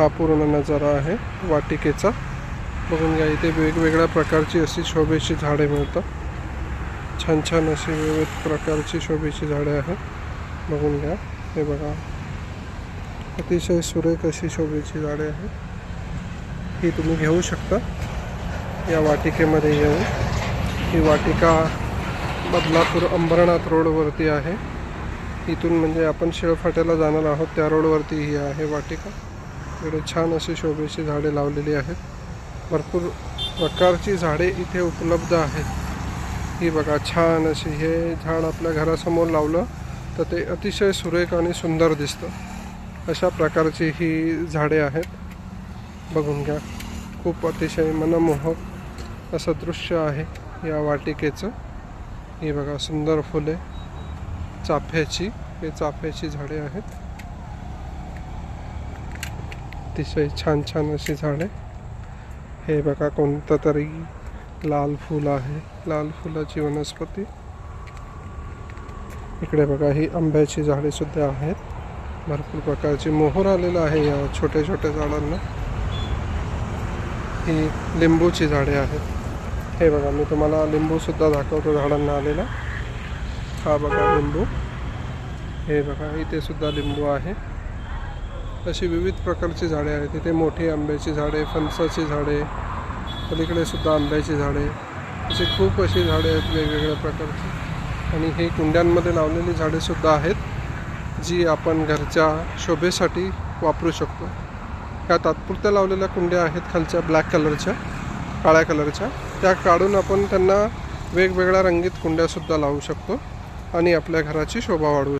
हा पूर्ण नजारा आहे. वाटिकेचा. बघून घ्या इथे वेगवेगळ्या प्रकारची अशी शोभेची झाडे मिळतात. छान छान अशी विविध प्रकारची शोभेची झाडे आहेत. बघून घ्या. हे बघा. अतिशय सुरेख अशी शोभेची झाडे आहेत. ही तुम्ही घेऊ शकता. या वाटिकेमध्ये येऊन. ही वाटिका बदलापूर अंबरनाथ रोडवरती आहे. इथून म्हणजे आपण शेळफाट्याला जाणार आहोत. त्या रोडवरती ही आहे वाटिका. इकडे छान अशी शोभेची झाडे लावलेली आहेत. भरपूर प्रकारची झाडे इथे उपलब्ध आहेत. ही बघा छान अशी हे झाड आपल्या घरासमोर लावलं तर ते अतिशय सुरेख आणि सुंदर दिसतं. अशा प्रकारची ही झाडे आहेत. बघून घ्या खूप अतिशय मनमोहक असं दृश्य आहे या वाटिकेचं. ही बघा सुंदर फुले चाफ्याची हे चाफ्याची झाडे आहेत. अतिशय छान छान अशी झाडे. हे बघा कोणतं तरी लाल फूल आहे. लाल फुलाची वनस्पती. इकडे बघा ही आंब्याची झाडे सुद्धा आहेत. भरपूर प्रकारची मोहर आलेलं आहे या छोट्या छोट्या झाडांना. ही लिंबूची झाडे आहेत. हे बघा मी तुम्हाला लिंबूसुद्धा दाखवतो झाडांना आलेला. हा बघा लिंबू. हे बघा इथे सुद्धा लिंबू आहे. अशी विविध प्रकारची झाडे आहेत. तिथे मोठी आंब्याची झाडे फणसाची झाडे पलीकडे सुद्धा आंब्याची झाडे. अशी खूप अशी झाडे आहेत वेगवेगळ्या प्रकारची. आणि हे कुंड्यांमध्ये लावलेली झाडे सुद्धा आहेत जी आपण घरच्या शोभेसाठी वापरू शकतो. ह्या तात्पुरत्या लावलेल्या कुंड्या आहेत खालच्या ब्लॅक कलरच्या काळ्या कलरच्या. त्या काढून आपण त्यांना वेगवेगळ्या रंगीत कुंड्यासुद्धा लावू शकतो आणि आपल्या घराची शोभा वाढवू